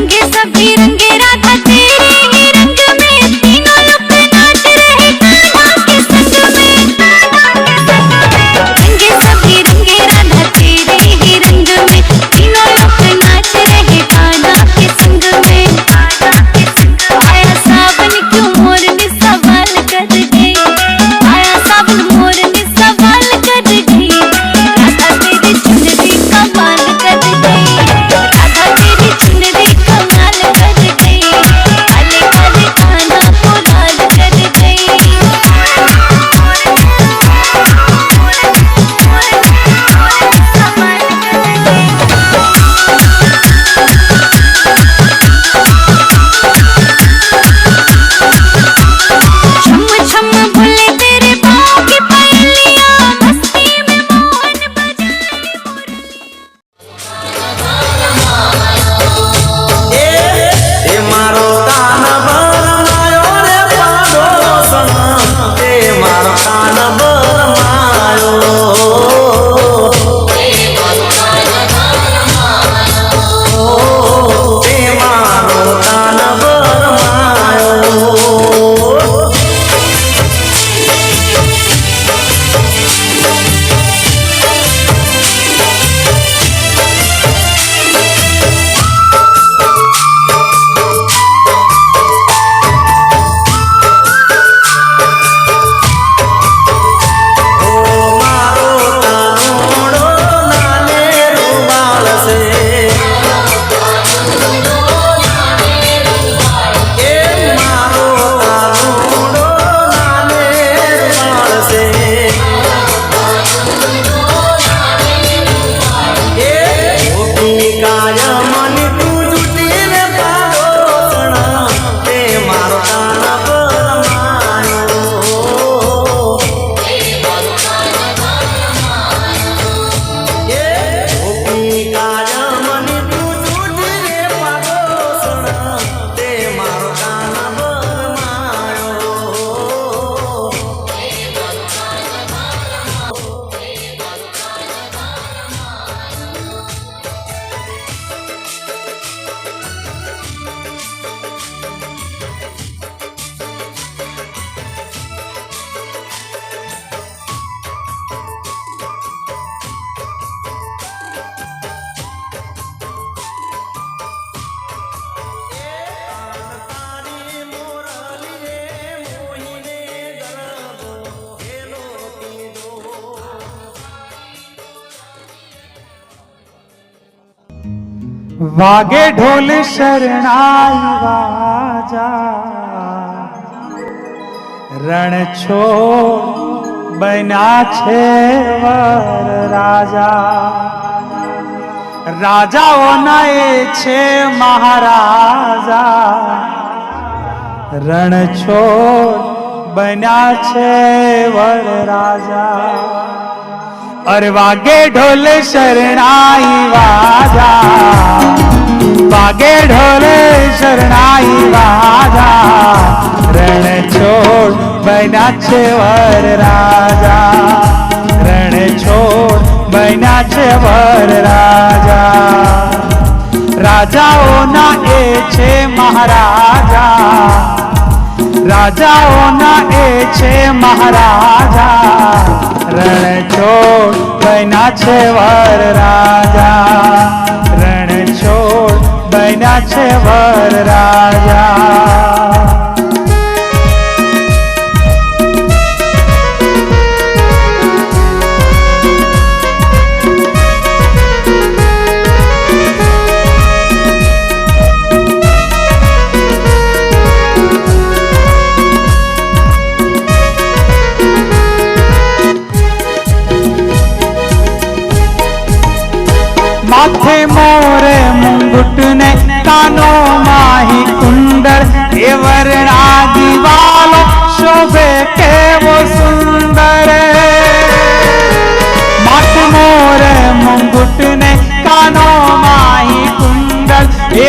રંગે સફી રંગે રાત વાગે ઢોલ શરણાઈ વાજા. રણ છો બન્યા છે વર રાજા. રાજાઓના એ છે મહારાજા. રણછોડ બન્યા છે વર રાજા. ઢોલ શરણાઈ વાજા વાગે ઢોલ શરણાઈ વાજા રણ છોડ બન્યા છે વર રાજા રણ છોડ બન્યા છે વર રાજા રાજાઓના એ છે મહારાજા રાજાઓના એ છે મહારાજા. રણછોડ બન્યા છે વર રાજા. રણછોડ બન્યા છે વર રાજા. મોરે મુંગુટ ને કાનો માહી કુંડળ એ વર્ણા દિવાલો શોભે કેવો સુંદર માથે મોરે મુંગુટ ને કાનો માહી કુંડળ એ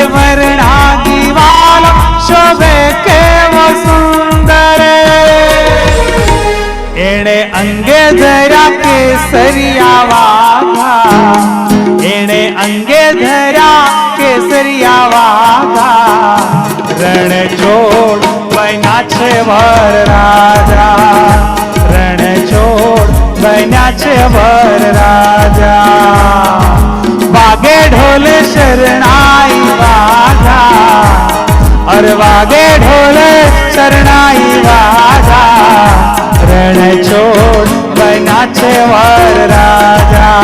રણ છોડ બન્યા છે વર રાજા. રણ છોડ બન્યા છે વર રાજા. વાગે ઢોલ શરણાઈ વાજા અર વાગે ઢોલ શરણાઈ વાજા રણ છોડ બન્યા છે વર રાજા.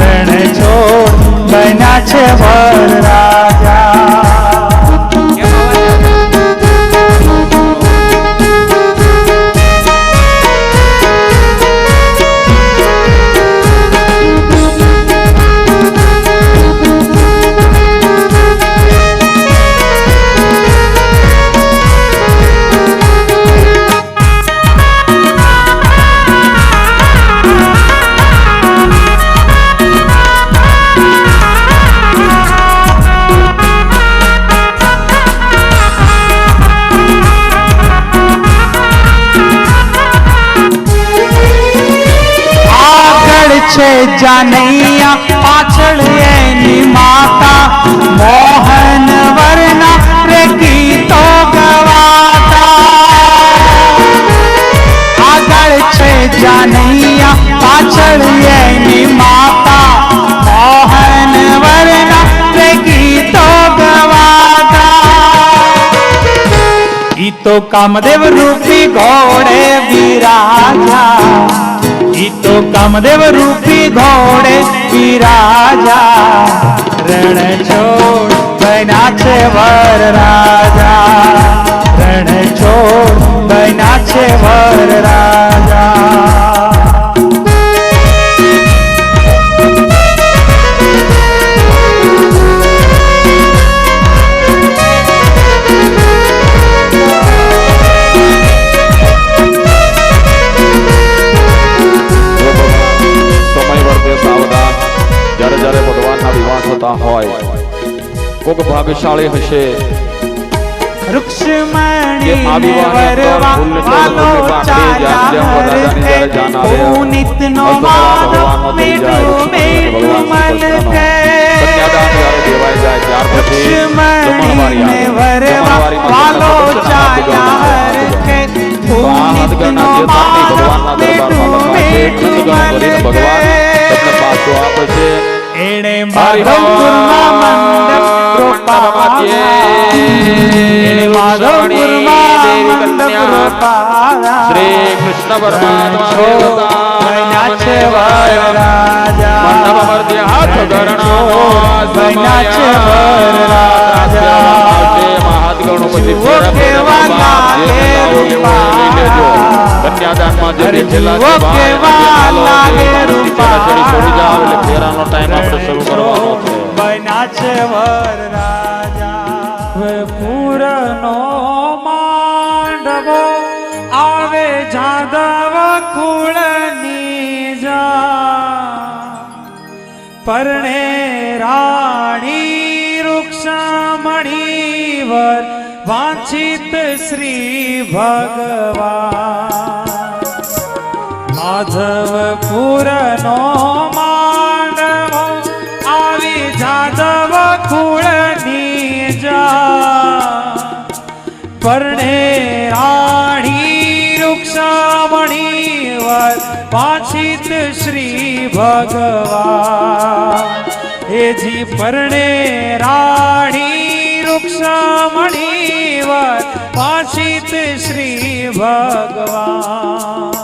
રણ છોડ બન્યા છે વર રાજા. જાનૈયા પાછળ એની માતા મોહન વરના રે ગીતો ગવાતા આગળ છે જાનૈયા પાછળ એની માતા મોહન વરના રે ગીતો ગવાતા ઈ કામદેવ રૂપી ઘોડે બિરાજા ઈ તો કામદેવ રૂપી ઘોડે બિરાજા રણ છોડ બન્યા છે વર રાજા. રણ છોડ બન્યા છે વર રાજા. માનવ હોય કોક જાય, હશે ભગવાન ત્યાર પછી જમણવારી રૂક્ષ્મણીને એણે માધવપુરમાં મંડપ હાથગણના જે ધરતી મંડપ શ્રી કૃષ્ણ પરમાત્મા બન્યા છે વર રાજા. મંડપ મધ્ય હાથ ગણનો બન્યા છે વર રાજા. મહાદગણપતિ જુઓ કેવા લાગે રૂપા. કન્યાદાનમાં જે અરે બેઠેલા જુઓ છે ભાઈ, કેવા હાલો, લાગે રૂપા. છોડી જાઓ એટલે ફેરાનો ટાઈમ આપણે શરૂ કરવાનો છે. બન્યા છે વર રાજા. પૂરનો માંડવો આવે જાદવ કુળની જા. પરણે રાણી રૂક્ષમણી વર વાંછિત શ્રી ભગવાન. માધવપુરનો માંડવો, આવી જાદવ કુળની જા પરણે રાણી રૂક્ષામણી પાછિત શ્રી ભગવાન. એજી પરણે રાણી રૂક્ષામણી પાછિત શ્રી ભગવાન.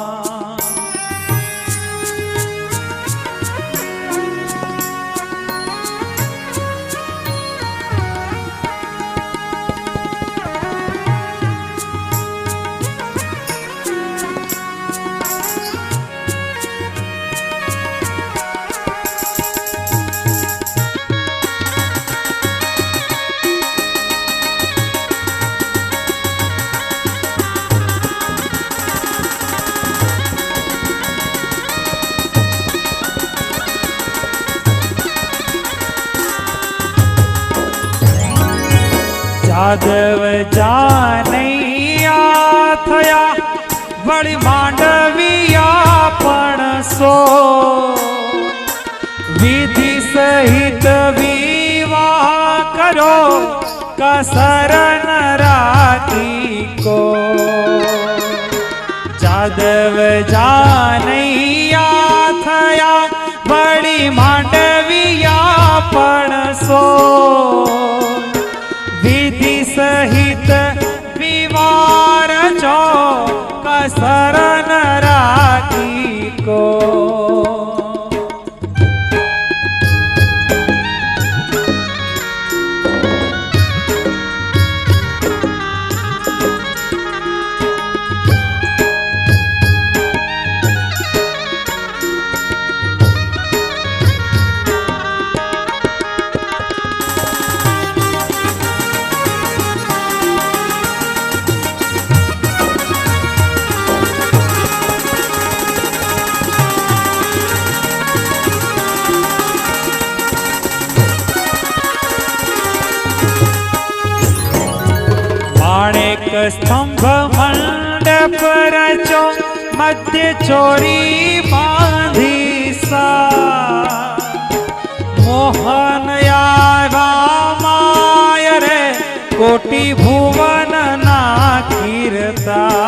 જાદવ જાનૈયા થયા વળી માંડવિયા પણ સો વિધિ સહિત વિવાહ કરો कसर न राखी को જાદવ જાનૈયા મધ્ય ચોરી બાંધી સા મોહન માય રે કોટી ભુવન ના કીર્તા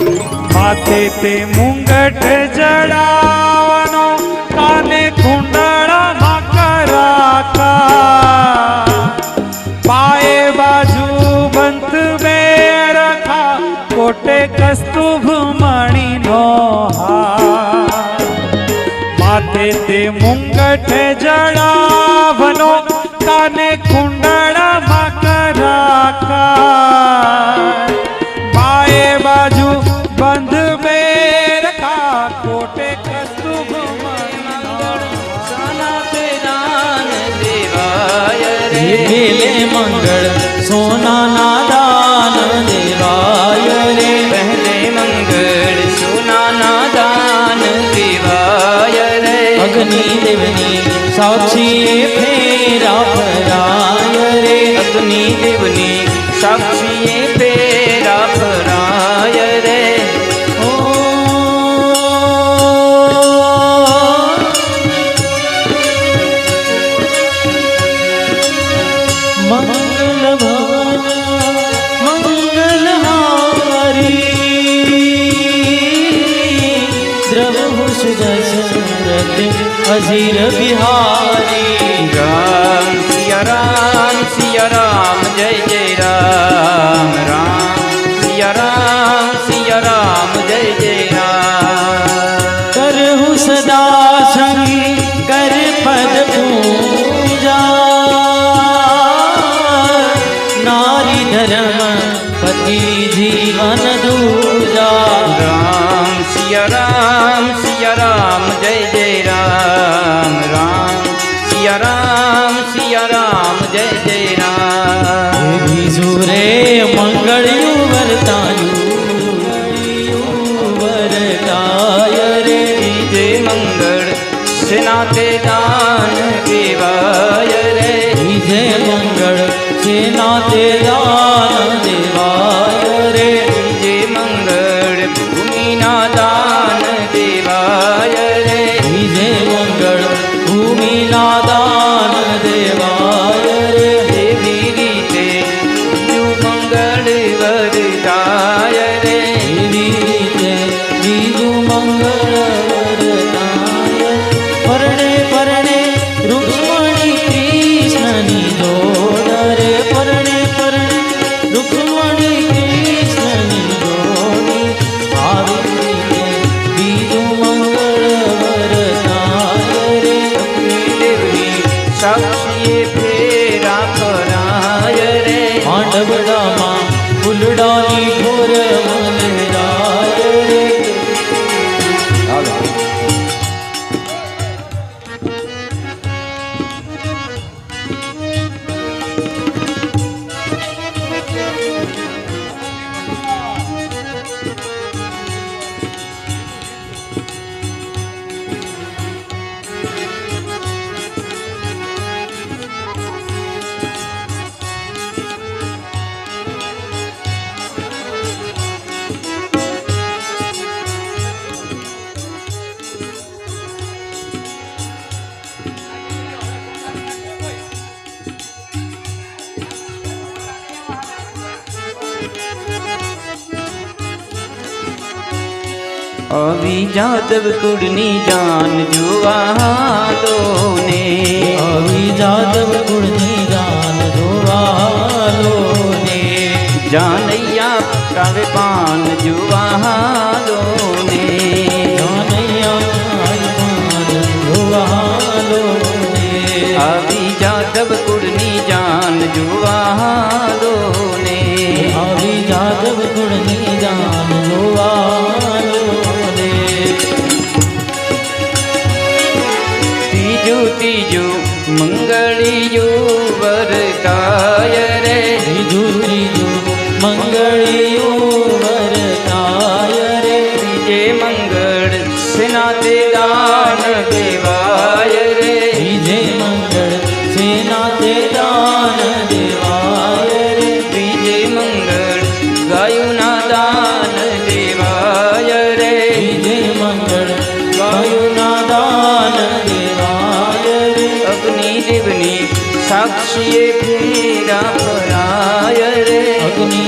માથે તે મુંગટ જડાવનો કાને કુંડળામાં કરાતા. પાએ બાજુ બંત બે રખા કોટે કસ્તુભ મણીનો હા માથે તે મુંગટ જડાવનો મંગળ સોનાના દાન દેવાય રે પહેલે મંગળ સોનાના દાન દેવાય રે અગ્નિ દેવની સાક્ષીએ ફેરા ફરાય રે અગ્નિ દેવની સાક્ષીએ પેરા અઝીર બિહારી. રામ સિયા રામ સિયા રામ જય જય રામ. રામ રામ સિયા રામ જય જય રામ રામ સિયા રામ સિયા રામ જય જય રામ. બીજુરે મંગળ્યું વરતાયું. વરતાય રે. જય મંગળ સેનાતે દાન દેવાય રે. જય મંગળ સેનાતે દાન જાદવ કુળની જાન જોવા દો ને આવી જાદવ કુળની જાન જોવાલો ને જાનૈયા કાવે પાન જોવા દો ને જાનૈયા પાન જોવાલો જાદવ કુળની જાન જોવા દો ને આવી જાદવ કુળની જાન ત્રીજું મંગળિયું વરતાય રે. બીજું ત્રીજું મંગળિયું સાક્ષીએ ફેરા ફરાય રે. અગ્નિ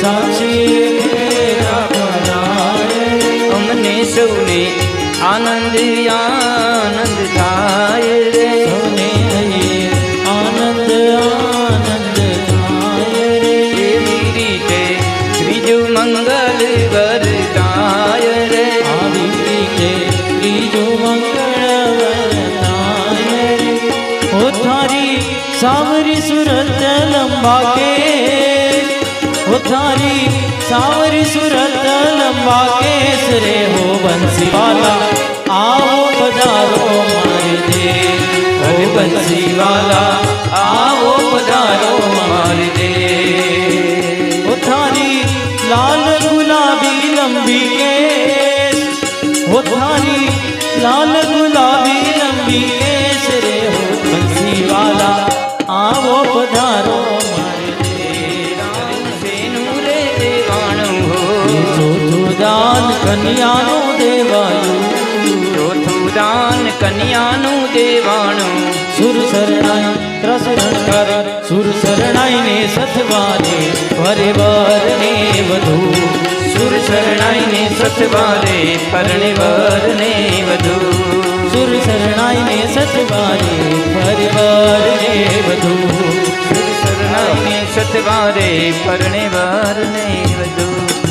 સાક્ષીએ ફેરા પરાય અમને સૌને આનંદ આનંદ સાવરી સુરત લંબા કે ઓ થારી સાવરી સુરત લંબા કેસ રે હો બંસીવાલા, આવો પધારો મારે દે હો બંસીવાલા, આવો પધારો મારી દે પધારો ચોથું દાન કન્યાનું દેવાયું ચોથું દાન કન્યાનું દેવાણું. સુર શરણાઈ ત્રસરણ કર સુર શરણાઈ ને સથવારે વરે વરને વધુ. સુર શરણાઈને સથવારે પરણે વરને વધુ. સુર શરણાઈ ને સથવારે વરે વરને વધુ. શરણાઈને સતવારે પરણે વરને વધુ.